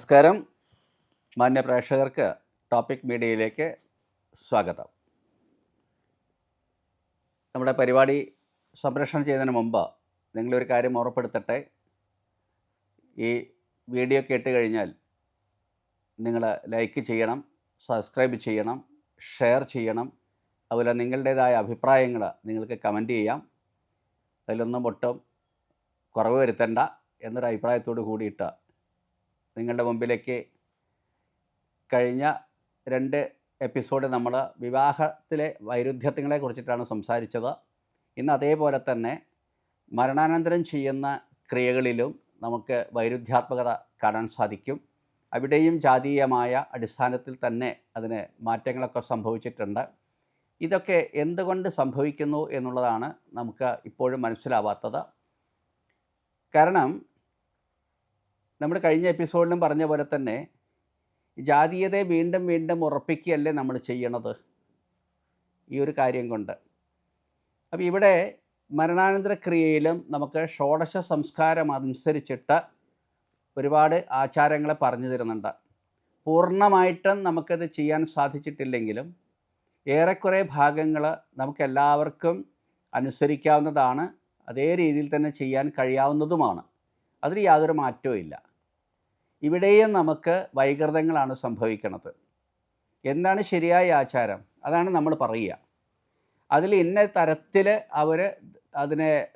നമസ്കാരം. മാന്യ പ്രേക്ഷകർക്ക് ടോപ്പിക് മീഡിയയിലേക്ക് സ്വാഗതം. നമ്മുടെ പരിപാടി സംപ്രേഷണം ചെയ്യുന്നതിന് മുമ്പ് നിങ്ങളൊരു കാര്യം ഓർപ്പെടുത്തട്ടെ ഈ വീഡിയോ കേട്ട് കഴിഞ്ഞാൽ നിങ്ങൾ ലൈക്ക് ചെയ്യണം സബ്സ്ക്രൈബ് ചെയ്യണം ഷെയർ ചെയ്യണം. അതുപോലെ നിങ്ങളുടേതായ അഭിപ്രായങ്ങൾ നിങ്ങൾക്ക് കമന്റ് ചെയ്യാം. അതിലൊന്നും ഒട്ടും കുറവ് വരുത്തണ്ട എന്നൊരു അഭിപ്രായത്തോട് കൂടിയിട്ട് നിങ്ങളുടെ മുമ്പിലേക്ക് കഴിഞ്ഞ രണ്ട് എപ്പിസോഡ് നമ്മൾ വിവാഹത്തിലെ വൈരുദ്ധ്യങ്ങളെ കുറിച്ചിട്ടാണ് സംസാരിച്ചത്. ഇന്ന് അതേപോലെ തന്നെ മരണാനന്തരം ചെയ്യുന്ന ക്രിയകളിലും നമുക്ക് വൈരുദ്ധ്യാത്മകത കാണാൻ സാധിക്കും. അവിടെയും ജാതീയമായ അടിസ്ഥാനത്തിൽ തന്നെ അതിന് മാറ്റങ്ങളൊക്കെ സംഭവിച്ചിട്ടുണ്ട്. ഇതൊക്കെ എന്തുകൊണ്ട് സംഭവിക്കുന്നു എന്നുള്ളതാണ് നമുക്ക് ഇപ്പോഴും മനസ്സിലാവാത്തത്. കാരണം നമ്മൾ കഴിഞ്ഞ എപ്പിസോഡിലും പറഞ്ഞ പോലെ തന്നെ ജാതീയതയെ വീണ്ടും വീണ്ടും ഉറപ്പിക്കുകയല്ലേ നമ്മൾ ചെയ്യണത്? ഈ ഒരു കാര്യം കൊണ്ട്. അപ്പോൾ ഇവിടെ മരണാനന്തര ക്രിയയിലും നമുക്ക് ഷോഡശ സംസ്കാരം അനുസരിച്ചിട്ട് ഒരുപാട് ആചാരങ്ങളെ പറഞ്ഞു തരുന്നുണ്ട്. പൂർണമായിട്ടും നമുക്കത് ചെയ്യാൻ സാധിച്ചിട്ടില്ലെങ്കിലും ഏറെക്കുറെ ഭാഗങ്ങൾ നമുക്കെല്ലാവർക്കും അനുസരിക്കാവുന്നതാണ്. അതേ രീതിയിൽ തന്നെ ചെയ്യാൻ കഴിയാവുന്നതുമാണ്. അതിൽ യാതൊരു മാറ്റവും ഇല്ല. ഇവിടെയും നമുക്ക് വൈകൃതങ്ങളാണ് സംഭവിക്കുന്നത് എന്താണ് ശരിയായ ആചാരം? അതാണ് നമ്മൾ പറയുക. അതിൽ ഇന്ന തരത്തിൽ അവർ അതിനെ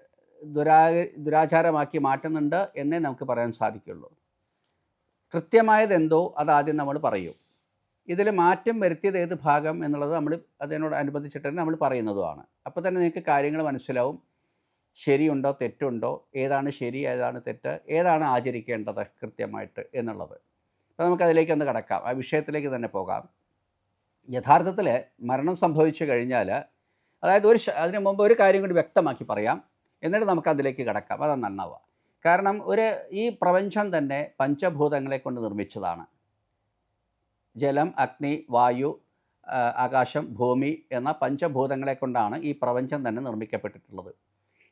ദുരാ ദുരാചാരമാക്കി മാറ്റുന്നുണ്ട് എന്നേ നമുക്ക് പറയാൻ സാധിക്കുള്ളൂ. കൃത്യമായതെന്തോ അതാദ്യം നമ്മൾ പറയും. ഇതിൽ മാറ്റം വരുത്തിയത് ഏത് ഭാഗം എന്നുള്ളത് നമ്മൾ അതിനോട് അനുബന്ധിച്ചിട്ട് തന്നെ നമ്മൾ പറയുന്നതുമാണ്. അപ്പോൾ തന്നെ നിങ്ങൾക്ക് കാര്യങ്ങൾ മനസ്സിലാവും. ശരിയുണ്ടോ തെറ്റുണ്ടോ ഏതാണ് ശരി ഏതാണ് തെറ്റ് ഏതാണ് ആചരിക്കേണ്ടത് കൃത്യമായിട്ട് എന്നുള്ളത്. അപ്പോൾ നമുക്കതിലേക്ക് ഒന്ന് കടക്കാം. ആ വിഷയത്തിലേക്ക് തന്നെ പോകാം. യഥാർത്ഥത്തിൽ മരണം സംഭവിച്ചു കഴിഞ്ഞാൽ അതായത് ഒരു അതിനു മുമ്പ് ഒരു കാര്യം കൂടി വ്യക്തമാക്കി പറയാം. എന്നിട്ട് നമുക്ക് അതിലേക്ക് കിടക്കാം. അതാണ് നന്നാവുക. കാരണം ഒരു ഈ പ്രപഞ്ചം തന്നെ പഞ്ചഭൂതങ്ങളെ കൊണ്ട് നിർമ്മിച്ചതാണ്. ജലം അഗ്നി വായു ആകാശം ഭൂമി എന്ന പഞ്ചഭൂതങ്ങളെ കൊണ്ടാണ് ഈ പ്രപഞ്ചം തന്നെ നിർമ്മിക്കപ്പെട്ടിട്ടുള്ളത്.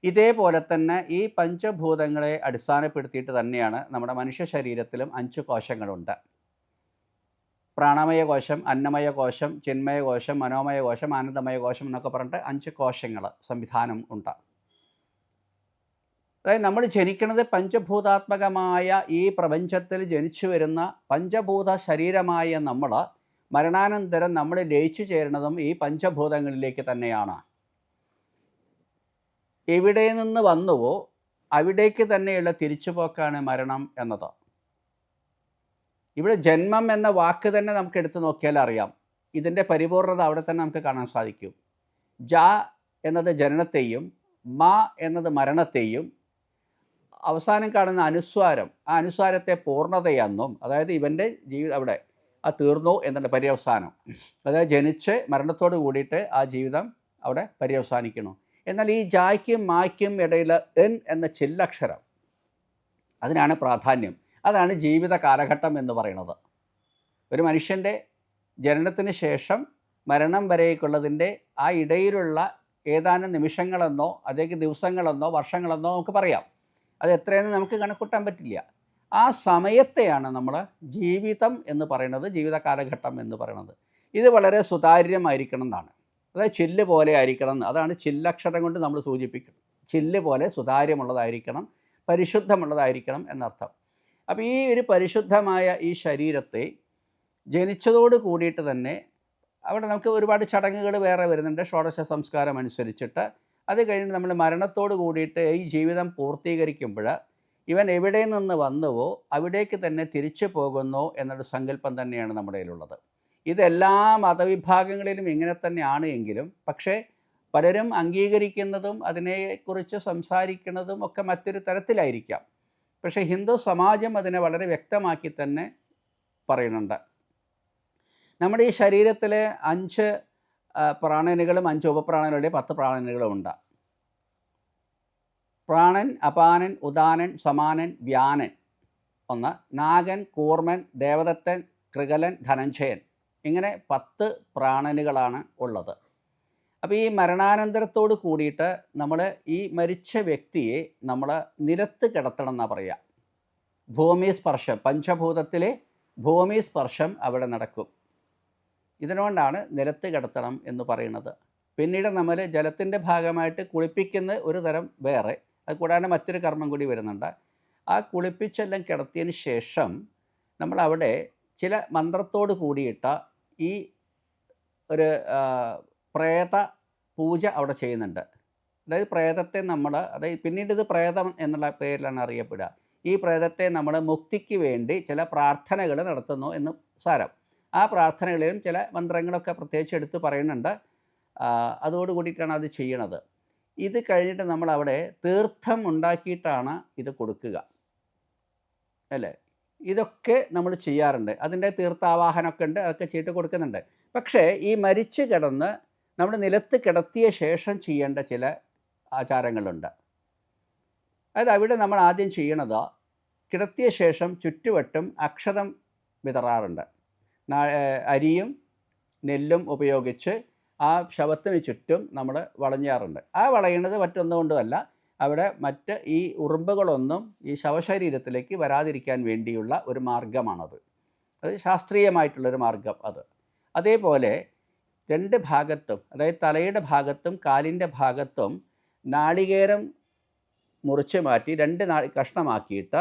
ഇതേപോലെ തന്നെ ഈ പഞ്ചഭൂതങ്ങളെ അടിസ്ഥാനപ്പെടുത്തിയിട്ട് തന്നെയാണ് നമ്മുടെ മനുഷ്യ ശരീരത്തിലും അഞ്ച് കോശങ്ങളുണ്ട്. പ്രാണമയ കോശം അന്നമയ കോശം ചിന്മയ കോശം മനോമയ കോശം ആനന്ദമയ കോശം എന്നൊക്കെ പറഞ്ഞിട്ട് അഞ്ച് കോശങ്ങൾ സംവിധാനം ഉണ്ട്. അതായത് നമ്മൾ ജനിക്കുന്നത് പഞ്ചഭൂതാത്മകമായ ഈ പ്രപഞ്ചത്തിൽ ജനിച്ചു വരുന്ന പഞ്ചഭൂത ശരീരമായ നമ്മൾ മരണാനന്തരം നമ്മൾ ലയിച്ചു ചേരുന്നതും ഈ പഞ്ചഭൂതങ്ങളിലേക്ക് തന്നെയാണ്. എവിടെ നിന്ന് വന്നുവോ അവിടേക്ക് തന്നെയുള്ള തിരിച്ചുപോക്കാണ് മരണം എന്നത്. ഇവിടെ ജന്മം എന്ന വാക്ക് തന്നെ നമുക്ക് എടുത്തു നോക്കിയാൽ അറിയാം. ഇതിന്റെ പരിപൂർണത അവിടെ തന്നെ നമുക്ക് കാണാൻ സാധിക്കും. ജ എന്നത് ജനനത്തെയും മ എന്നത് മരണത്തെയും അവസാനം കാണുന്ന അനുസ്വാരം ആ അനുസ്വാരത്തെ പൂർണതയെന്നും അതായത് ഇവന്റെ ജീവിതം അവിടെ ആ തീർന്നു എന്നുള്ള പര്യവസാനം. അതായത് ജനിച്ച് മരണത്തോട് കൂടിയിട്ട് ആ ജീവിതം അവിടെ പര്യവസാനിക്കണം എന്നാൽ ഈ ജായ്ക്കും മായ്ക്കും ഇടയിൽ എൻ എന്ന ചില്ലക്ഷരം അതിനാണ് പ്രാധാന്യം. അതാണ് ജീവിത കാലഘട്ടം എന്ന് പറയുന്നത്. ഒരു മനുഷ്യന്റെ ജനനത്തിന് ശേഷം മരണം വരേക്കുള്ളതിന്റെ ആ ഇടയിലുള്ള ഏതാനും നിമിഷങ്ങളെന്നോ അതേക്ക് ദിവസങ്ങളെന്നോ വർഷങ്ങളെന്നോ നമുക്ക് പറയാം. അത് എത്രയെന്ന് നമുക്ക് കണക്കൂട്ടാൻ പറ്റില്ല. ആ സമയത്തെയാണ് നമ്മൾ ജീവിതം എന്ന് പറയുന്നത് ജീവിത കാലഘട്ടം എന്ന് പറയുന്നത്. ഇത് വളരെ സുതാര്യമായിരിക്കണം എന്നാണ്. അതായത് ചില്ല് പോലെ ആയിരിക്കണം. അതാണ് ചില്ലക്ഷരം കൊണ്ട് നമ്മൾ സൂചിപ്പിക്കുന്നത്. ചില്ല് പോലെ സുതാര്യമുള്ളതായിരിക്കണം പരിശുദ്ധമുള്ളതായിരിക്കണം എന്നർത്ഥം. അപ്പോൾ ഈ ഒരു പരിശുദ്ധമായ ഈ ശരീരത്തെ ജനിച്ചതോട് കൂടിയിട്ട് തന്നെ അവിടെ നമുക്ക് ഒരുപാട് ചടങ്ങുകൾ വേറെ വരുന്നുണ്ട്. ഷോഡശ സംസ്കാരം അനുസരിച്ചിട്ട്. അത് കഴിഞ്ഞ് നമ്മൾ മരണത്തോട് കൂടിയിട്ട് ഈ ജീവിതം പൂർത്തീകരിക്കുമ്പോൾ ഇവൻ എവിടെ നിന്ന് വന്നുവോ അവിടേക്ക് തന്നെ തിരിച്ചു പോകുന്നു എന്നൊരു സങ്കല്പം തന്നെയാണ് നമ്മുടെ കയ്യിലുള്ളത്. ഇതെല്ലാ മതവിഭാഗങ്ങളിലും ഇങ്ങനെ തന്നെയാണ് എങ്കിലും പക്ഷേ പലരും അംഗീകരിക്കുന്നതും അതിനെക്കുറിച്ച് സംസാരിക്കുന്നതും ഒക്കെ മറ്റൊരു തരത്തിലായിരിക്കാം. പക്ഷേ ഹിന്ദു സമാജം അതിനെ വളരെ വ്യക്തമാക്കി തന്നെ പറയുന്നുണ്ട്. നമ്മുടെ ഈ ശരീരത്തിലെ അഞ്ച് പ്രാണനുകളും അഞ്ച് ഉപപ്രാണനുകളുടെ പത്ത് പ്രാണനുകളും ഉണ്ട്. പ്രാണൻ അപാനൻ ഉദാനൻ സമാനൻ വ്യാനൻ ഒന്ന് നാഗൻ കൂർമൻ ദേവദത്തൻ കൃകലൻ ധനഞ്ജയൻ. ഇങ്ങനെ പത്ത് പ്രാണനുകളാണ് ഉള്ളത്. അപ്പോൾ ഈ മരണാനന്തരത്തോട് കൂടിയിട്ട് നമ്മൾ ഈ മരിച്ച വ്യക്തിയെ നമ്മൾ നിലത്ത് കിടത്തണം എന്നാണ് പറയുക ഭൂമി സ്പർശം പഞ്ചഭൂതത്തിലെ ഭൂമി സ്പർശം അവിടെ നടക്കും. ഇതിനുകൊണ്ടാണ് നിലത്ത് കിടത്തണം എന്ന് പറയുന്നത്. പിന്നീട് നമ്മൾ ജലത്തിന്റെ ഭാഗമായിട്ട് കുളിപ്പിക്കുന്ന ഒരു തരം വേറെ അത് കൂടാതെ മറ്റൊരു കർമ്മം കൂടി വരുന്നുണ്ട്. ആ കുളിപ്പിച്ചെല്ലാം കിടത്തിയതിന് ശേഷം നമ്മൾ അവിടെ ചില മന്ത്രത്തോട് കൂടിയിട്ട ഈ ഒരു പ്രേത പൂജ അവിടെ ചെയ്യുന്നുണ്ട്. അതായത് പ്രേതത്തെ നമ്മൾ അതായത് പിന്നീട് ഇത് പ്രേതം എന്നുള്ള പേരിലാണ് അറിയപ്പെടുക. ഈ പ്രേതത്തെ നമ്മൾ മുക്തിക്ക് വേണ്ടി ചില പ്രാർത്ഥനകൾ നടത്തുന്നു എന്ന് സാരം. ആ പ്രാർത്ഥനകളിലും ചില മന്ത്രങ്ങളൊക്കെ പ്രത്യേകിച്ച് എടുത്ത് പറയുന്നുണ്ട്. അതോട് കൂടിയിട്ടാണ് അത് ചെയ്യണത്. ഇത് കഴിഞ്ഞിട്ട് നമ്മൾ അവിടെ തീർത്ഥം ഉണ്ടാക്കിയിട്ടാണ് ഇത് കൊടുക്കുക. അല്ലേ? ഇതൊക്കെ നമ്മൾ ചെയ്യാറുണ്ട്. അതിന്റെ തീർത്ഥാവാഹനമൊക്കെ ഉണ്ട് അതൊക്കെ ചെയ്തിട്ട് കൊടുക്കുന്നുണ്ട്. പക്ഷേ ഈ മരിച്ചു കിടന്ന് നമ്മൾ നിലത്ത് കിടത്തിയ ശേഷം ചെയ്യേണ്ട ചില ആചാരങ്ങളുണ്ട്. അതായത് അവിടെ നമ്മൾ ആദ്യം ചെയ്യണത് കിടത്തിയ ശേഷം ചുറ്റുവട്ടും അക്ഷതം വിതറാറുണ്ട്. അരിയും നെല്ലും ഉപയോഗിച്ച് ആ ശവത്തിന് ചുറ്റും നമ്മൾ വളഞ്ഞാറുണ്ട്. ആ വളയുന്നത് മറ്റൊന്നുകൊണ്ടുമല്ല അവിടെ മറ്റ് ഈ ഉറുമ്പുകളൊന്നും ഈ ശവശരീരത്തിലേക്ക് വരാതിരിക്കാൻ വേണ്ടിയുള്ള ഒരു മാർഗമാണത് അത് ശാസ്ത്രീയമായിട്ടുള്ളൊരു മാർഗം അത്. അതേപോലെ രണ്ട് ഭാഗത്തും അതായത് തലയുടെ ഭാഗത്തും കാലിന്റെ ഭാഗത്തും നാളികേരം മുറിച്ച് മാറ്റി രണ്ട് നാ കഷ്ണമാക്കിയിട്ട്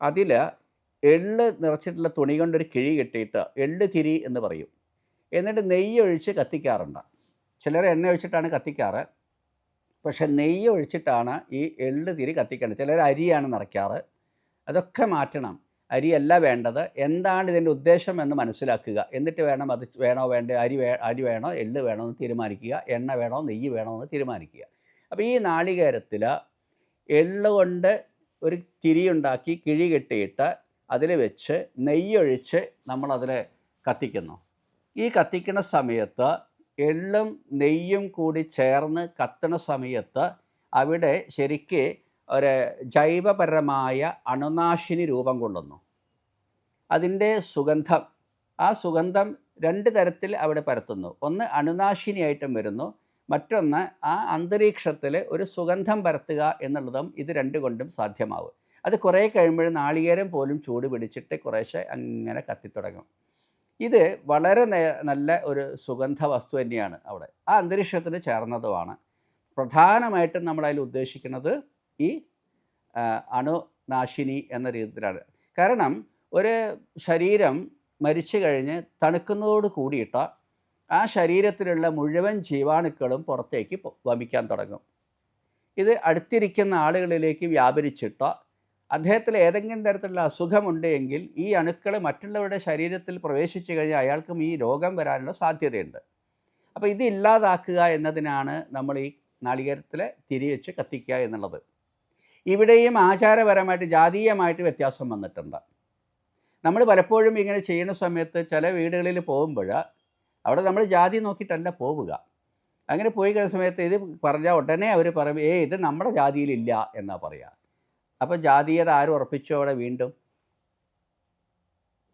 അതിൽ എള്ള് നിറച്ചിട്ടുള്ള തുണി കൊണ്ടൊരു കിഴി കെട്ടിയിട്ട് എള്ള് തിരി എന്ന് പറയും. എന്നിട്ട് നെയ്യ് ഒഴിച്ച് കത്തിക്കാറുണ്ട്. ചിലർ എണ്ണ ഒഴിച്ചിട്ടാണ് കത്തിക്കാറ്. പക്ഷെ നെയ്യ് ഒഴിച്ചിട്ടാണ് ഈ എള്ള് തിരി കത്തിക്കേണ്ടത്. ചിലർ അരിയാണ് നിറയ്ക്കാറ്. അതൊക്കെ മാറ്റണം. അരിയല്ല വേണ്ടത്. എന്താണ് ഇതിന്റെ ഉദ്ദേശം എന്ന് മനസ്സിലാക്കുക. എന്നിട്ട് വേണം അത് വേണോ വേണ്ട? അരി വേ അരി വേണോ? എള്ള് വേണോ എന്ന് തീരുമാനിക്കുക. എണ്ണ വേണോ? നെയ്യ് വേണോ എന്ന് തീരുമാനിക്കുക. അപ്പോൾ ഈ നാളികേരത്തിൽ എള്ള് കൊണ്ട് ഒരു തിരിയുണ്ടാക്കി കിഴി കെട്ടിയിട്ട് അതിൽ വെച്ച് നെയ്യൊഴിച്ച് നമ്മളതിൽ കത്തിക്കുന്നു. ഈ കത്തിക്കുന്ന സമയത്ത് എള്ളും നെയ്യും കൂടി ചേർന്ന് കത്തണ സമയത്ത് അവിടെ ശരിക്ക് ഒരു ജൈവപരമായ അണുനാശിനി രൂപം കൊള്ളുന്നു. അതിന്റെ സുഗന്ധം ആ സുഗന്ധം രണ്ട് തരത്തിൽ അവിടെ പരത്തുന്നു. ഒന്ന് അണുനാശിനിയായിട്ടും വരുന്നു. മറ്റൊന്ന് ആ അന്തരീക്ഷത്തിൽ ഒരു സുഗന്ധം പരത്തുക എന്നുള്ളതും ഇത് രണ്ടുകൊണ്ടും സാധ്യമാവും. അത് കുറേ കഴിയുമ്പോൾ നാളികേരം പോലും ചൂട് പിടിച്ചിട്ട് കുറേശ്ശെ അങ്ങനെ കത്തിത്തുടങ്ങും. ഇത് വളരെ നല്ല ഒരു സുഗന്ധ വസ്തു തന്നെയാണ് അവിടെ. ആ അന്തരീക്ഷത്തിന് ചേർന്നതുമാണ്. പ്രധാനമായിട്ടും നമ്മൾ അതിൽ ഉദ്ദേശിക്കുന്നത് ഈ അണുനാശിനി എന്ന രീതിയിലാണ്. കാരണം ഒരു ശരീരം മരിച്ചു കഴിഞ്ഞ് തണുക്കുന്നതോട് കൂടിയിട്ട് ആ ശരീരത്തിലുള്ള മുഴുവൻ ജീവാണുക്കളും പുറത്തേക്ക് വമിക്കാൻ തുടങ്ങും. ഇത് അടുത്തിരിക്കുന്ന ആളുകളിലേക്ക് വ്യാപരിച്ചിട്ട് അദ്ദേഹത്തിൽ ഏതെങ്കിലും തരത്തിലുള്ള അസുഖമുണ്ട് എങ്കിൽ ഈ അണുക്കൾ മറ്റുള്ളവരുടെ ശരീരത്തിൽ പ്രവേശിച്ചു കഴിഞ്ഞാൽ അയാൾക്കും ഈ രോഗം വരാനുള്ള സാധ്യതയുണ്ട്. അപ്പോൾ ഇത് ഇല്ലാതാക്കുക എന്നതിനാണ് നമ്മൾ ഈ നാളികേരത്തിൽ തിരിവെച്ച് കത്തിക്കുക എന്നുള്ളത്. ഇവിടെയും ആചാരപരമായിട്ട് ജാതീയമായിട്ട് വ്യത്യാസം വന്നിട്ടുണ്ട്. നമ്മൾ പലപ്പോഴും ഇങ്ങനെ ചെയ്യുന്ന സമയത്ത് ചില വീടുകളിൽ പോകുമ്പോൾ അവിടെ നമ്മൾ ജാതി നോക്കിയിട്ടല്ല പോവുക. അങ്ങനെ പോയി കഴിഞ്ഞ സമയത്ത് ഇത് പറഞ്ഞാൽ ഉടനെ അവർ പറയും ഏ ഇത് നമ്മുടെ ജാതിയിലില്ല എന്നാണ് പറയുക അപ്പോൾ ജാതീയത ആരും ഉറപ്പിച്ചോ അവിടെ വീണ്ടും?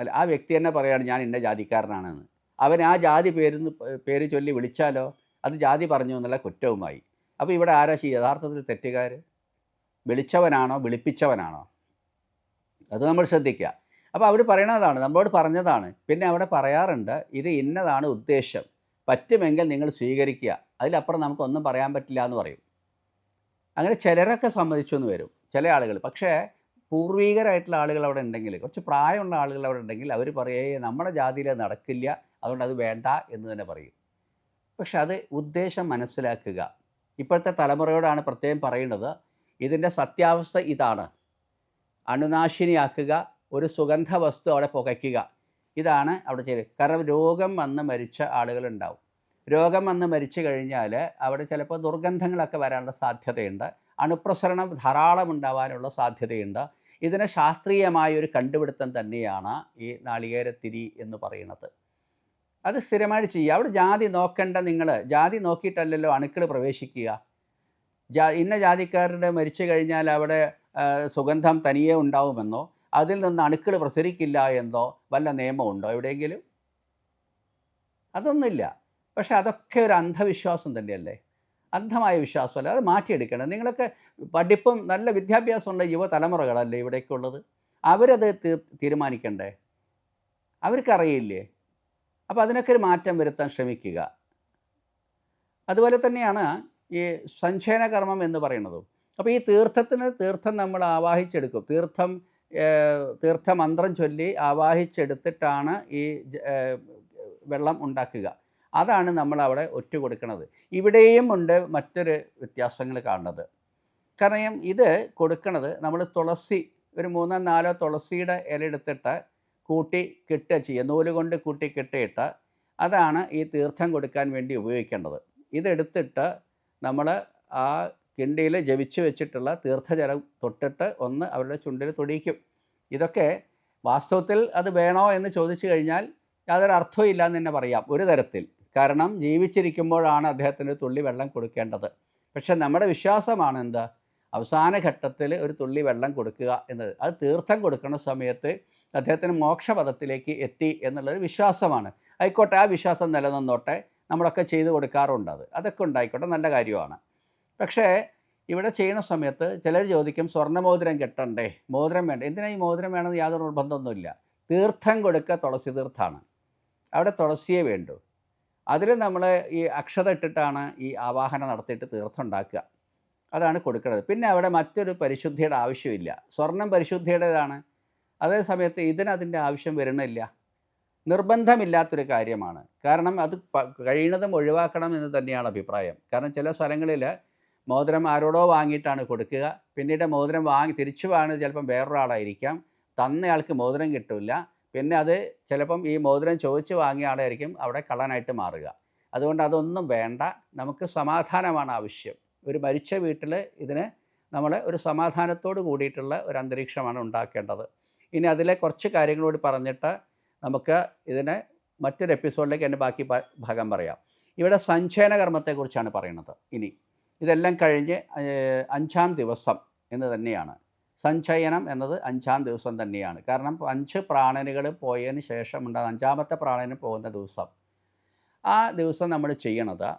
അല്ല ആ വ്യക്തി തന്നെ പറയാണ് ഞാൻ ഇന്ന ജാതിക്കാരനാണെന്ന്. അവൻ ആ ജാതി പേര് പേര് ചൊല്ലി വിളിച്ചാലോ? അത് ജാതി പറഞ്ഞു എന്നുള്ള കുറ്റവുമായി. അപ്പോൾ ഇവിടെ ആരാ യഥാർത്ഥത്തിൽ തെറ്റുകാർ വിളിച്ചവനാണോ വിളിപ്പിച്ചവനാണോ? അത് നമ്മൾ ശ്രദ്ധിക്കുക അപ്പോൾ അവർ പറയണതാണ് നമ്മളോട് പറഞ്ഞതാണ്. പിന്നെ അവിടെ പറയാറുണ്ട് ഇത് ഇന്നതാണ് ഉദ്ദേശം. പറ്റുമെങ്കിൽ നിങ്ങൾ സ്വീകരിക്കുക. അതിലപ്പുറം നമുക്കൊന്നും പറയാൻ പറ്റില്ല എന്ന് പറയും. അങ്ങനെ ചിലരൊക്കെ സമ്മതിച്ചു എന്ന് വരും. ചില ആളുകൾ. പക്ഷേ പൂർവീകരായിട്ടുള്ള ആളുകൾ അവിടെ ഉണ്ടെങ്കിൽ കുറച്ച് പ്രായമുള്ള ആളുകൾ അവിടെ ഉണ്ടെങ്കിൽ അവർ പറയേ നമ്മുടെ ജാതിയിൽ നടക്കില്ല. അതുകൊണ്ട് അത് വേണ്ട എന്ന് തന്നെ പറയും. പക്ഷെ അത് ഉദ്ദേശം മനസ്സിലാക്കുക. ഇപ്പോഴത്തെ തലമുറയോടാണ് പ്രത്യേകം പറയുന്നത് ഇതിന്റെ സത്യാവസ്ഥ ഇതാണ്. അണുനാശിനിയാക്കുക ഒരു സുഗന്ധ വസ്തു അവിടെ പുകയ്ക്കുക. ഇതാണ് അവിടെ ചെയ്ത്. കാരണം രോഗം വന്ന് മരിച്ച ആളുകളുണ്ടാവും രോഗം വന്ന് മരിച്ചു കഴിഞ്ഞാൽ അവിടെ ചിലപ്പോൾ ദുർഗന്ധങ്ങളൊക്കെ വരാനുള്ള സാധ്യതയുണ്ട്. അണുപ്രസരണം ധാരാളം ഉണ്ടാവാനുള്ള സാധ്യതയുണ്ട്. ഇതിന് ശാസ്ത്രീയമായ ഒരു കണ്ടുപിടുത്തം തന്നെയാണ് ഈ നാളികേരത്തിരി എന്ന് പറയുന്നത്. അത് സ്ഥിരമായിട്ട് ചെയ്യുക. അവിടെ ജാതി നോക്കേണ്ട നിങ്ങൾ. ജാതി നോക്കിയിട്ടല്ലല്ലോ അണുക്കൾ പ്രവേശിക്കുക. ജാ ഇന്ന ജാതിക്കാരുടെ മരിച്ചു കഴിഞ്ഞാൽ അവിടെ സുഗന്ധം തനിയെ ഉണ്ടാവുമെന്നോ അതിൽ നിന്ന് അണുക്കൾ പ്രസരിക്കില്ല എന്നോ വല്ല നിയമമുണ്ടോ എവിടെയെങ്കിലും? അതൊന്നുമില്ല. പക്ഷെ അതൊക്കെ ഒരു അന്ധവിശ്വാസം തന്നെയല്ലേ? അന്ധമായ വിശ്വാസമല്ല അത് മാറ്റിയെടുക്കണം നിങ്ങളൊക്കെ പഠിപ്പും നല്ല വിദ്യാഭ്യാസമുള്ള യുവതലമുറകളല്ലേ ഇവിടേക്കുള്ളത്? അവരത് തീരുമാനിക്കണ്ടേ? അവർക്കറിയില്ലേ? അപ്പോൾ അതിനൊക്കെ ഒരു മാറ്റം വരുത്താൻ ശ്രമിക്കുക. അതുപോലെ തന്നെയാണ് ഈ സഞ്ചയന കർമ്മം എന്ന് പറയുന്നത്. അപ്പോൾ ഈ തീർത്ഥത്തിന് തീർത്ഥം നമ്മൾ ആവാഹിച്ചെടുക്കും. തീർത്ഥം തീർത്ഥമന്ത്രം ചൊല്ലി ആവാഹിച്ചെടുത്തിട്ടാണ് ഈ വെള്ളം ഉണ്ടാക്കുക. അതാണ് നമ്മൾ അവിടെ ഒറ്റ കൊടുക്കുന്നത് ഇവിടെയും ഉണ്ട് മറ്റൊരു വ്യത്യാസങ്ങൾ കാണുന്നത്. കാരണം ഇത് കൊടുക്കുന്നത് നമ്മൾ തുളസി ഒരു മൂന്നോ നാലോ തുളസിയുടെ ഇല എടുത്തിട്ട് കൂട്ടി കെട്ടുക ചെയ്യുക. നൂൽ കൊണ്ട് കൂട്ടി കെട്ടിയിട്ട് അതാണ് ഈ തീർത്ഥം കൊടുക്കാൻ വേണ്ടി ഉപയോഗിക്കേണ്ടത്. ഇതെടുത്തിട്ട് നമ്മൾ ആ കിണ്ടിയിൽ ജവിച്ച് വെച്ചിട്ടുള്ള തീർത്ഥജലം തൊട്ടിട്ട് ഒന്ന് അവരുടെ ചുണ്ടിൽ തൊടിയിക്കും. ഇതൊക്കെ വാസ്തവത്തിൽ അത് വേണോ എന്ന് ചോദിച്ചു കഴിഞ്ഞാൽ യാതൊരു അർത്ഥവും ഇല്ല എന്ന് തന്നെ പറയാം. ഒരു തരത്തിൽ. കാരണം ജീവിച്ചിരിക്കുമ്പോഴാണ് അദ്ദേഹത്തിന് തുള്ളി വെള്ളം കൊടുക്കേണ്ടത്. പക്ഷെ നമ്മുടെ വിശ്വാസമാണ് എന്താ? അവസാന ഘട്ടത്തിൽ ഒരു തുള്ളി വെള്ളം കൊടുക്കുക എന്നത്. അത് തീർത്ഥം കൊടുക്കുന്ന സമയത്ത് അദ്ദേഹത്തിന് മോക്ഷപഥത്തിലേക്ക് എത്തി എന്നുള്ളൊരു വിശ്വാസമാണ്. ആയിക്കോട്ടെ ആ വിശ്വാസം നിലനിന്നോട്ടെ. നമ്മളൊക്കെ ചെയ്തു കൊടുക്കാറുണ്ട് അത്. അതൊക്കെ ഉണ്ടായിക്കോട്ടെ നല്ല കാര്യമാണ്. പക്ഷേ ഇവിടെ ചെയ്യുന്ന സമയത്ത് ചിലർ ചോദിക്കും സ്വർണമോതിരം കെട്ടണ്ടേ? മോതിരം വേണ്ട. എന്തിനാ ഈ മോതിരം വേണമെന്ന് യാതൊരു നിർബന്ധമൊന്നുമില്ല. തീർത്ഥം കൊടുക്കുക തുളസി തീർത്ഥാണ്. അവിടെ തുളസിയേ വേണ്ടൂ. അതിൽ നമ്മൾ ഈ അക്ഷത ഇട്ടിട്ടാണ് ഈ ആവാഹനം നടത്തിയിട്ട് തീർത്ഥമുണ്ടാക്കുക. അതാണ് കൊടുക്കുന്നത് പിന്നെ അവിടെ മറ്റൊരു പരിശുദ്ധിയുടെ ആവശ്യമില്ല. സ്വർണം പരിശുദ്ധിയുടേതാണ്. അതേ സമയത്ത് ഇതിന് അതിന്റെ ആവശ്യം വരുന്നില്ല. നിർബന്ധമില്ലാത്തൊരു കാര്യമാണ്. കാരണം അത് കഴിയുന്നതും ഒഴിവാക്കണം എന്ന് തന്നെയാണ് അഭിപ്രായം. കാരണം ചില സ്ഥലങ്ങളിൽ മോതിരം ആരോടോ വാങ്ങിയിട്ടാണ് കൊടുക്കുക. പിന്നീട് മോതിരം വാങ്ങി തിരിച്ചു വാങ്ങുന്നത് ചിലപ്പം വേറൊരാളായിരിക്കാം. തന്നയാൾക്ക് മോതിരം കിട്ടില്ല പിന്നെ അത് ചിലപ്പം ഈ മോതിരം ചോദിച്ച് വാങ്ങിയ ആളായിരിക്കും അവിടെ കള്ളനായിട്ട് മാറുക. അതുകൊണ്ട് അതൊന്നും വേണ്ട. നമുക്ക് സമാധാനമാണ് ആവശ്യം. ഒരു മരിച്ച വീട്ടിൽ ഇതിന് നമ്മൾ ഒരു സമാധാനത്തോട് കൂടിയിട്ടുള്ള ഒരു അന്തരീക്ഷമാണ് ഉണ്ടാക്കേണ്ടത്. ഇനി അതിലെ കുറച്ച് കാര്യങ്ങളോട് പറഞ്ഞിട്ട് നമുക്ക് ഇതിനെ മറ്റൊരു എപ്പിസോഡിലേക്ക് എന്റെ ബാക്കി ഭാഗം പറയാം. ഇവിടെ സഞ്ചയന കർമ്മത്തെക്കുറിച്ചാണ് പറയുന്നത്. ഇനി ഇതെല്ലാം കഴിഞ്ഞ് അഞ്ചാം ദിവസം എന്ന് തന്നെയാണ്. സഞ്ചയനം എന്നത് അഞ്ചാം ദിവസം തന്നെയാണ്. കാരണം അഞ്ച് പ്രാണനുകൾ പോയതിന് ശേഷം ഉണ്ടാകുന്ന അഞ്ചാമത്തെ പ്രാണന് പോകുന്ന ദിവസം. ആ ദിവസം നമ്മൾ ചെയ്യണത്.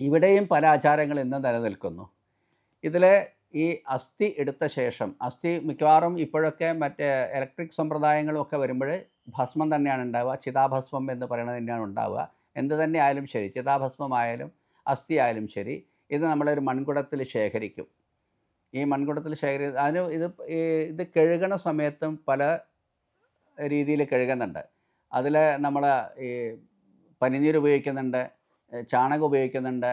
ഇവിടെയും പല ആചാരങ്ങൾ ഇന്നും നിലനിൽക്കുന്നു. ഇതിലെ ഈ അസ്ഥി എടുത്ത ശേഷം അസ്ഥി മിക്കവാറും ഇപ്പോഴൊക്കെ മറ്റേ ഇലക്ട്രിക് സമ്പ്രദായങ്ങളൊക്കെ വരുമ്പോൾ ഭസ്മം തന്നെയാണ് ഉണ്ടാവുക. ചിതാഭസ്മം എന്ന് പറയുന്നത് തന്നെയാണ് ഉണ്ടാവുക. എന്ത് തന്നെ ആയാലും ശരി. ചിതാഭസ്മമായാലും അസ്ഥി ആയാലും ശരി. ഇത് നമ്മളൊരു മൺകുടത്തിൽ ശേഖരിക്കും. ഈ മൺകുടത്തിൽ ശേഖരി അതിന് ഇത് ഇത് കഴുകണ സമയത്തും പല രീതിയിൽ കഴുകുന്നുണ്ട്. അതിൽ നമ്മൾ ഈ പനിനീർ ഉപയോഗിക്കുന്നുണ്ട് ചാണകം ഉപയോഗിക്കുന്നുണ്ട്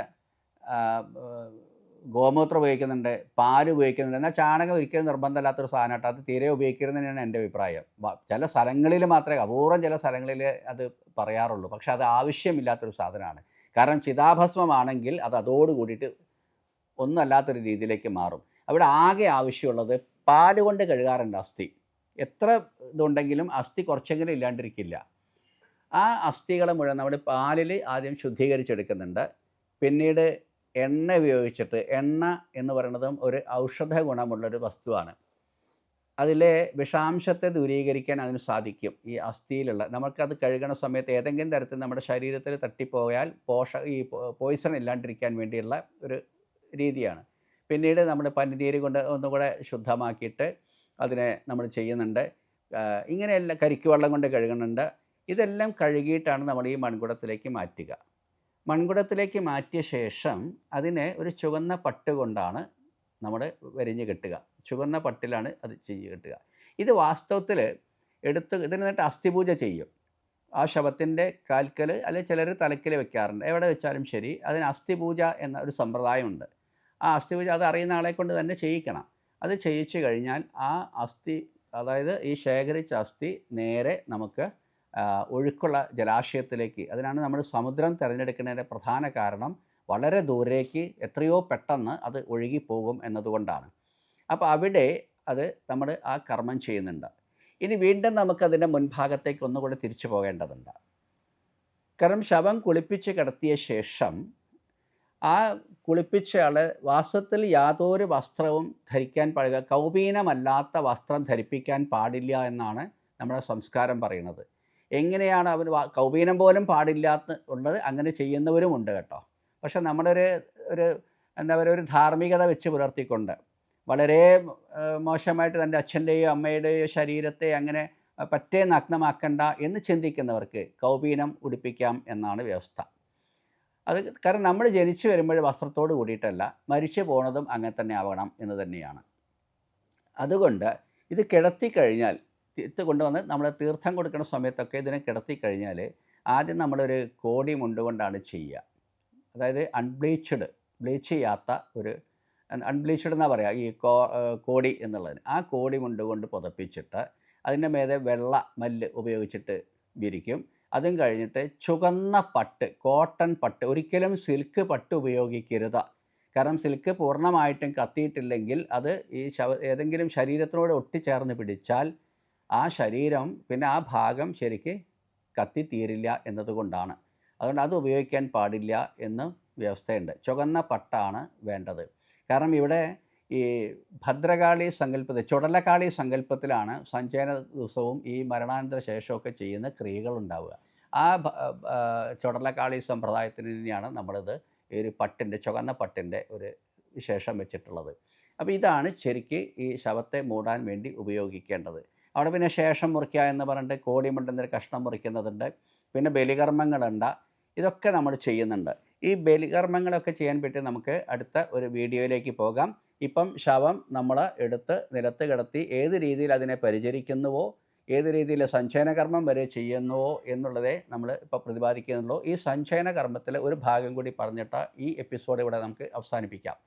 ഗോമൂത്രം ഉപയോഗിക്കുന്നുണ്ട് പാൽ ഉപയോഗിക്കുന്നുണ്ട്. എന്നാൽ ചാണകം ഒരിക്കലും നിർബന്ധമില്ലാത്തൊരു സാധനമായിട്ട് അത് തീരെ ഉപയോഗിക്കരുത് തന്നെയാണ് എന്റെ അഭിപ്രായം. ചില സ്ഥലങ്ങളിൽ മാത്രമേ അപൂർവം ചില സ്ഥലങ്ങളിൽ അത് പറയാറുള്ളൂ. പക്ഷേ അത് ആവശ്യമില്ലാത്തൊരു സാധനമാണ്. കാരണം ചിതാഭസ്മമാണെങ്കിൽ അത് അതോട് കൂടിയിട്ട് ഒന്നല്ലാത്തൊരു രീതിയിലേക്ക് മാറും. അവിടെ ആകെ ആവശ്യമുള്ളത് പാൽ കൊണ്ട് കഴുകാറുണ്ട് അസ്ഥി. എത്ര ഇതുണ്ടെങ്കിലും അസ്ഥി കുറച്ചെങ്കിലും ഇല്ലാണ്ടിരിക്കില്ല. ആ അസ്ഥികളെ മുഴുവൻ നമ്മുടെ പാലിൽ ആദ്യം ശുദ്ധീകരിച്ചെടുക്കുന്നുണ്ട്. പിന്നീട് എണ്ണ ഉപയോഗിച്ചിട്ട് എണ്ണ എന്ന് പറയുന്നതും ഒരു ഔഷധ ഗുണമുള്ളൊരു വസ്തുവാണ്. അതിലെ വിഷാംശത്തെ ദൂരീകരിക്കാൻ അതിന് സാധിക്കും ഈ അസ്ഥിയിലുള്ള. നമുക്കത് കഴുകണ സമയത്ത് ഏതെങ്കിലും തരത്തിൽ നമ്മുടെ ശരീരത്തിൽ തട്ടിപ്പോയാൽ പോഷ ഈ പോയിസൺ ഇല്ലാണ്ടിരിക്കാൻ വേണ്ടിയുള്ള ഒരു രീതിയാണ്. പിന്നീട് നമ്മൾ പനിനീര് കൊണ്ട് ഒന്നുകൂടെ ശുദ്ധമാക്കിയിട്ട് അതിനെ നമ്മൾ ചെയ്യുന്നുണ്ട്. ഇങ്ങനെയെല്ലാം കരിക്ക് വെള്ളം കൊണ്ട് കഴുകുന്നുണ്ട്. ഇതെല്ലാം കഴുകിയിട്ടാണ് നമ്മൾ ഈ മൺകുടത്തിലേക്ക് മാറ്റുക. മൺകുടത്തിലേക്ക് മാറ്റിയ ശേഷം അതിനെ ഒരു ചുവന്ന പട്ട് കൊണ്ടാണ് നമ്മൾ വരിഞ്ഞ് കെട്ടുക. ചുവന്ന പട്ടിലാണ് അത് ചെയ്ത് കെട്ടുക. ഇത് വാസ്തവത്തിൽ എടുത്ത് ഇതിന് എന്നിട്ട് അസ്ഥിപൂജ ചെയ്യും. ആ ശവത്തിന്റെ കാൽക്കൽ അല്ലെങ്കിൽ ചിലർ തലക്കൽ വെക്കാറുണ്ട്. എവിടെ വെച്ചാലും ശരി അതിന് അസ്ഥിപൂജ എന്ന ഒരു സമ്പ്രദായമുണ്ട്. ആ അസ്ഥി പൂജ അത് അറിയുന്ന ആളെ കൊണ്ട് തന്നെ ചെയ്യിക്കണം. അത് ചെയ്യിച്ചു കഴിഞ്ഞാൽ ആ അസ്ഥി അതായത് ഈ ശേഖരിച്ച അസ്ഥി നേരെ നമുക്ക് ഒഴുക്കുള്ള ജലാശയത്തിലേക്ക് അതിനാണ് നമ്മൾ സമുദ്രം തിരഞ്ഞെടുക്കുന്നതിന്റെ പ്രധാന കാരണം വളരെ ദൂരേക്ക് എത്രയോ പെട്ടെന്ന് അത് ഒഴുകിപ്പോകും എന്നതുകൊണ്ടാണ്. അപ്പോൾ അവിടെ അത് നമ്മൾ ആ കർമ്മം ചെയ്യുന്നുണ്ട്. ഇനി വീണ്ടും നമുക്കതിന്റെ മുൻഭാഗത്തേക്ക് ഒന്നുകൂടെ തിരിച്ചു പോകേണ്ടതുണ്ട്. കാരണം ശവം കുളിപ്പിച്ച് കിടത്തിയ ശേഷം ആ കുളിപ്പിച്ച ആൾ വാസ്തവത്തിൽ യാതൊരു വസ്ത്രവും ധരിക്കാൻ പാടില്ല. കൗപീനമല്ലാത്ത വസ്ത്രം ധരിപ്പിക്കാൻ പാടില്ല എന്നാണ് നമ്മുടെ സംസ്കാരം പറയുന്നത്. എങ്ങനെയാണ് അവർ കൗപീനം പോലും പാടില്ലാത്ത ഉള്ളത്? അങ്ങനെ ചെയ്യുന്നവരുമുണ്ട് കേട്ടോ. പക്ഷെ നമ്മുടെ ഒരു ഒരു എന്താ പറയുക ഒരു ധാർമ്മികത വെച്ച് പുലർത്തിക്കൊണ്ട് വളരെ മോശമായിട്ട് തന്റെ അച്ഛന്റെയോ അമ്മയുടെയോ ശരീരത്തെ അങ്ങനെ പറ്റേ നഗ്നമാക്കണ്ട എന്ന് ചിന്തിക്കുന്നവർക്ക് കൗപീനം ഉടുപ്പിക്കാം എന്നാണ് വ്യവസ്ഥ. അത് കാരണം നമ്മൾ ജനിച്ചു വരുമ്പോൾ വസ്ത്രത്തോട് കൂടിയിട്ടല്ല മരിച്ചു പോണതും അങ്ങനെ തന്നെ ആവണം എന്ന് തന്നെയാണ്. അതുകൊണ്ട് ഇത് കിടത്തി കഴിഞ്ഞാൽ ഇത് കൊണ്ടുവന്ന് നമ്മൾ തീർത്ഥം കൊടുക്കുന്ന സമയത്തൊക്കെ ഇതിനെ കിടത്തി കഴിഞ്ഞാൽ ആദ്യം നമ്മളൊരു കോടി മുണ്ടുകൊണ്ടാണ് ചെയ്യുക. അതായത് അൺബ്ലീച്ച്ഡ് ബ്ലീച്ച് ചെയ്യാത്ത ഒരു അൺബ്ലീച്ച്ഡ് എന്നാ പറയുക ഈ കോ കോടി എന്നുള്ളതിന്. ആ കോടി മുണ്ടുകൊണ്ട് പുതപ്പിച്ചിട്ട് അതിന്റെ മേലെ വെള്ള മല്ല് ഉപയോഗിച്ചിട്ട് വിരിക്കും. അതും കഴിഞ്ഞിട്ട് ചുവന്ന പട്ട് കോട്ടൺ പട്ട് ഒരിക്കലും സിൽക്ക് പട്ട് ഉപയോഗിക്കരുത്. കാരണം സിൽക്ക് പൂർണമായിട്ടും കത്തിയിട്ടില്ലെങ്കിൽ അത് ഈ ശവ ഏതെങ്കിലും ശരീരത്തിനോട് ഒട്ടിച്ചേർന്ന് പിടിച്ചാൽ ആ ശരീരം പിന്നെ ആ ഭാഗം ശരിക്ക് കത്തിത്തീരില്ല എന്നതുകൊണ്ടാണ്. അതുകൊണ്ട് അത് ഉപയോഗിക്കാൻ പാടില്ല എന്ന് വ്യവസ്ഥയുണ്ട്. ചുവന്ന പട്ടാണ് വേണ്ടത്. കാരണം ഇവിടെ ഈ ഭദ്രകാളി സങ്കല്പത്തിൽ ചുടലക്കാളി സങ്കല്പത്തിലാണ് സഞ്ചയന ദിവസവും ഈ മരണാനന്തര ശേഷമൊക്കെ ചെയ്യുന്ന ക്രിയകളുണ്ടാവുക ആ ഭ- ആ, ചുടലക്കാളി സമ്പ്രദായത്തിന് തന്നെയാണ് നമ്മളിത് ഒരു പട്ടിന്റെ ചുവന്ന പട്ടിന്റെ ഒരു വിശേഷം വെച്ചിട്ടുള്ളത്. അപ്പോൾ ഇതാണ് ശരിക്ക് ഈ ശവത്തെ മൂടാൻ വേണ്ടി ഉപയോഗിക്കേണ്ടത്. അവിടെ പിന്നെ ശേഷം മുറിക്കുക എന്ന് പറഞ്ഞിട്ട് കോടിമുണ്ടെന്നൊരു കഷ്ണം മുറിക്കുന്നതുണ്ട്. പിന്നെ ബലികർമ്മങ്ങളുണ്ട് ഇതൊക്കെ നമ്മൾ ചെയ്യുന്നുണ്ട്. ഈ ബലികർമ്മങ്ങളൊക്കെ ചെയ്യാൻ പറ്റി നമുക്ക് അടുത്ത ഒരു വീഡിയോയിലേക്ക് പോകാം. ഇപ്പം ശവം നമ്മൾ എടുത്ത് നിലത്ത് കിടത്തി ഏത് രീതിയിൽ അതിനെ പരിചരിക്കുന്നുവോ ഏത് രീതിയിൽ സഞ്ചയനകർമ്മം വരെ ചെയ്യുന്നുവോ എന്നുള്ളതേ നമ്മൾ ഇപ്പോൾ പ്രതിപാദിക്കുന്നുള്ളൂ. ഈ സഞ്ചയനകർമ്മത്തിലെ ഒരു ഭാഗം കൂടി പറഞ്ഞിട്ട് ഈ എപ്പിസോഡ് ഇവിടെ നമുക്ക് അവസാനിപ്പിക്കാം.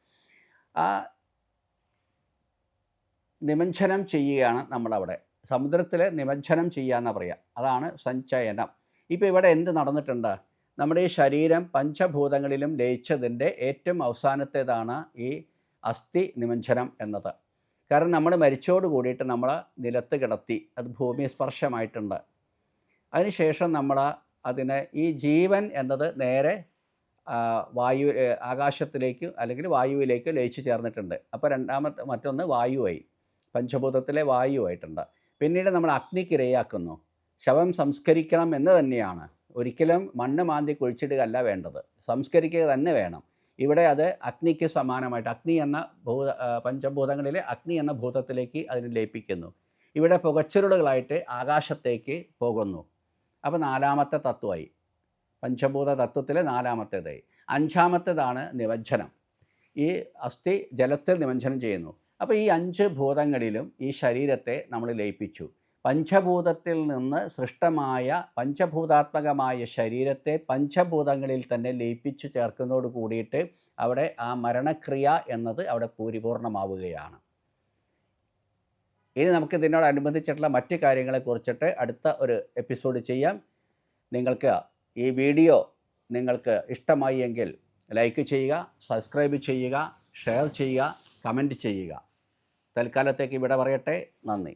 നിമഞ്ജനം ചെയ്യുകയാണ് നമ്മളവിടെ. സമുദ്രത്തിൽ നിമജ്ജനം ചെയ്യാന്ന് പറയുക അതാണ് സഞ്ചയനം. ഇപ്പോൾ ഇവിടെ എന്ത് നടന്നിട്ടുണ്ട്? നമ്മുടെ ഈ ശരീരം പഞ്ചഭൂതങ്ങളിലും ലയിച്ചതിന്റെ ഏറ്റവും അവസാനത്തേതാണ് ഈ അസ്ഥി നിമഞ്ജനം എന്നത്. കാരണം നമ്മൾ മരിച്ചോട് കൂടിയിട്ട് നമ്മൾ നിലത്ത് കിടത്തി അത് ഭൂമി സ്പർശമായിട്ടുണ്ട്. അതിനുശേഷം നമ്മൾ അതിനെ ഈ ജീവൻ എന്നത് നേരെ വായു ആകാശത്തിലേക്ക് അല്ലെങ്കിൽ വായുവിലേക്ക് ലയിച്ചു ചേർന്നിട്ടുണ്ട്. അപ്പോൾ രണ്ടാമത്തെ മറ്റൊന്ന് വായുവായി പഞ്ചഭൂതത്തിലെ വായുവായിട്ടുണ്ട്. പിന്നീട് നമ്മൾ അഗ്നിക്ക് ഇരയാക്കുന്നു ശവം സംസ്കരിക്കണം എന്ന് തന്നെയാണ്. ഒരിക്കലും മണ്ണ് മാന്തി കുഴിച്ചിടുകയല്ല വേണ്ടത്. സംസ്കരിക്കുക തന്നെ വേണം. ഇവിടെ അത് അഗ്നിക്ക് സമാനമായിട്ട് അഗ്നി എന്ന ഭൂത പഞ്ചഭൂതങ്ങളിലെ അഗ്നി എന്ന ഭൂതത്തിലേക്ക് അതിനെ ലയിപ്പിക്കുന്നു. ഇവിടെ പുകച്ചുരുളുകളായിട്ട് ആകാശത്തേക്ക് പോകുന്നു. അപ്പോൾ നാലാമത്തെ തത്വമായി. പഞ്ചഭൂത തത്വത്തിലെ നാലാമത്തേതായി. അഞ്ചാമത്തേതാണ് നിമജ്ജനം. ഈ അസ്ഥി ജലത്തിൽ നിമജ്ജനം ചെയ്യുന്നു. അപ്പോൾ ഈ അഞ്ച് ഭൂതങ്ങളിലും ഈ ശരീരത്തെ നമ്മൾ ലയിപ്പിച്ചു. പഞ്ചഭൂതത്തിൽ നിന്ന് സൃഷ്ടമായ പഞ്ചഭൂതാത്മകമായ ശരീരത്തെ പഞ്ചഭൂതങ്ങളിൽ തന്നെ ലയിപ്പിച്ചു ചേർക്കുന്നതോട് കൂടിയിട്ട് അവിടെ ആ മരണക്രിയ എന്നത് അവിടെ പൂരിപൂർണമാവുകയാണ്. ഇനി നമുക്ക് ഇതിനോടനുബന്ധിച്ചിട്ടുള്ള മറ്റു കാര്യങ്ങളെ കുറിച്ചിട്ട് അടുത്ത ഒരു എപ്പിസോഡ് ചെയ്യാം. നിങ്ങൾക്ക് ഈ വീഡിയോ നിങ്ങൾക്ക് ഇഷ്ടമായി എങ്കിൽ ലൈക്ക് ചെയ്യുക സബ്സ്ക്രൈബ് ചെയ്യുക ഷെയർ ചെയ്യുക കമന്റ് ചെയ്യുക. തൽക്കാലത്തേക്ക് ഇവിടെ പറയട്ടെ. നന്ദി.